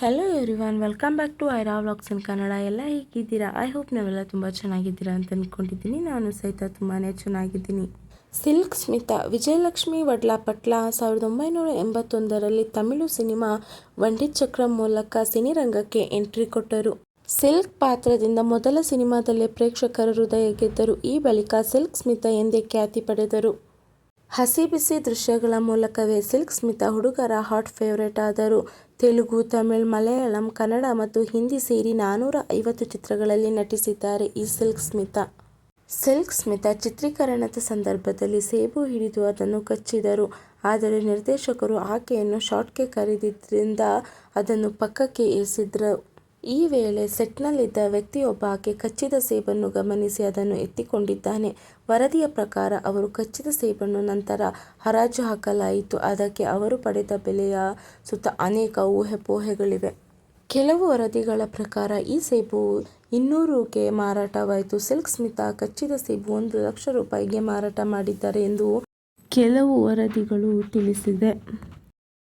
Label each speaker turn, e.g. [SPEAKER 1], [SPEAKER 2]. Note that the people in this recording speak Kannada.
[SPEAKER 1] Hello everyone welcome back to Aira vlogs in Kannada ಎಲ್ಲ ಹೇಗಿದ್ದೀರಾ? ಐ ಹೋಪ್ ನೀವೆಲ್ಲ ತುಂಬ ಚೆನ್ನಾಗಿದ್ದೀರಾ ಅಂತ ಅಂದ್ಕೊಂಡಿದ್ದೀನಿ ನಾನು ಸಹಿತ ತುಂಬಾ ಚೆನ್ನಾಗಿದ್ದೀನಿ. ಸಿಲ್ಕ್ ಸ್ಮಿತಾ, ವಿಜಯಲಕ್ಷ್ಮಿ ವಡ್ಲಾಪಟ್ಲ, ಸಾವಿರದ ಒಂಬೈನೂರ ಎಂಬತ್ತೊಂದರಲ್ಲಿ ತಮಿಳು ಸಿನಿಮಾ ಚಕ್ರ ಮೂಲಕ ಸಿನಿರಂಗಕ್ಕೆ ಎಂಟ್ರಿ ಕೊಟ್ಟರು. ಸಿಲ್ಕ್ ಪಾತ್ರದಿಂದ ಮೊದಲ ಸಿನಿಮಾದಲ್ಲೇ ಪ್ರೇಕ್ಷಕರ ಹೃದಯ ಗೆದ್ದರು. ಈ ಬಳಿಕ ಸಿಲ್ಕ್ ಸ್ಮಿತಾ ಎಂದೇ ಖ್ಯಾತಿ ಪಡೆದರು. ಹಸಿ ಬಿಸಿ ದೃಶ್ಯಗಳ ಮೂಲಕವೇ ಸಿಲ್ಕ್ ಸ್ಮಿತಾ ಹುಡುಗರ ಹಾಟ್ ಫೇವರೇಟ್ ಆದರು. ತೆಲುಗು, ತಮಿಳ್, ಮಲಯಾಳಂ, ಕನ್ನಡ ಮತ್ತು ಹಿಂದಿ ಸೇರಿ ನಾನೂರ ಐವತ್ತು ಚಿತ್ರಗಳಲ್ಲಿ ನಟಿಸಿದ್ದಾರೆ ಈ ಸಿಲ್ಕ್ ಸ್ಮಿತಾ. ಸಿಲ್ಕ್ ಸ್ಮಿತಾ ಚಿತ್ರೀಕರಣದ ಸಂದರ್ಭದಲ್ಲಿ ಸೇಬು ಹಿಡಿದು ಅದನ್ನು ಕಚ್ಚಿದರು. ಆದರೆ ನಿರ್ದೇಶಕರು ಆಕೆಯನ್ನು ಶಾಟ್ಗೆ ಕರೆದಿದ್ದರಿಂದ ಅದನ್ನು ಪಕ್ಕಕ್ಕೆ ಎಸೆದ್ರು ಈ ವೇಳೆ ಸೆಟ್ನಲ್ಲಿದ್ದ ವ್ಯಕ್ತಿಯೊಬ್ಬ ಆಕೆ ಕಚ್ಚಿದ ಸೇಬನ್ನು ಗಮನಿಸಿ ಅದನ್ನು ಎತ್ತಿಕೊಂಡಿದ್ದಾನೆ. ವರದಿಯ ಪ್ರಕಾರ ಅವರು ಕಚ್ಚಿದ ಸೇಬನ್ನು ನಂತರ ಹರಾಜು ಹಾಕಲಾಯಿತು. ಅದಕ್ಕೆ ಅವರು ಪಡೆದ ಬೆಲೆಯ ಸುತ್ತ ಅನೇಕ ಊಹೆಪೋಹೆಗಳಿವೆ ಕೆಲವು ವರದಿಗಳ ಪ್ರಕಾರ ಈ ಸೇಬು ಇನ್ನೂರುಗೆ ಮಾರಾಟವಾಯಿತು. ಸಿಲ್ಕ್ ಸ್ಮಿತಾ ಕಚ್ಚಿದ ಸೇಬು ಒಂದು ಲಕ್ಷ ರೂಪಾಯಿಗೆ ಮಾರಾಟ ಮಾಡಿದ್ದಾರೆ ಎಂದು ಕೆಲವು ವರದಿಗಳು ತಿಳಿಸಿದೆ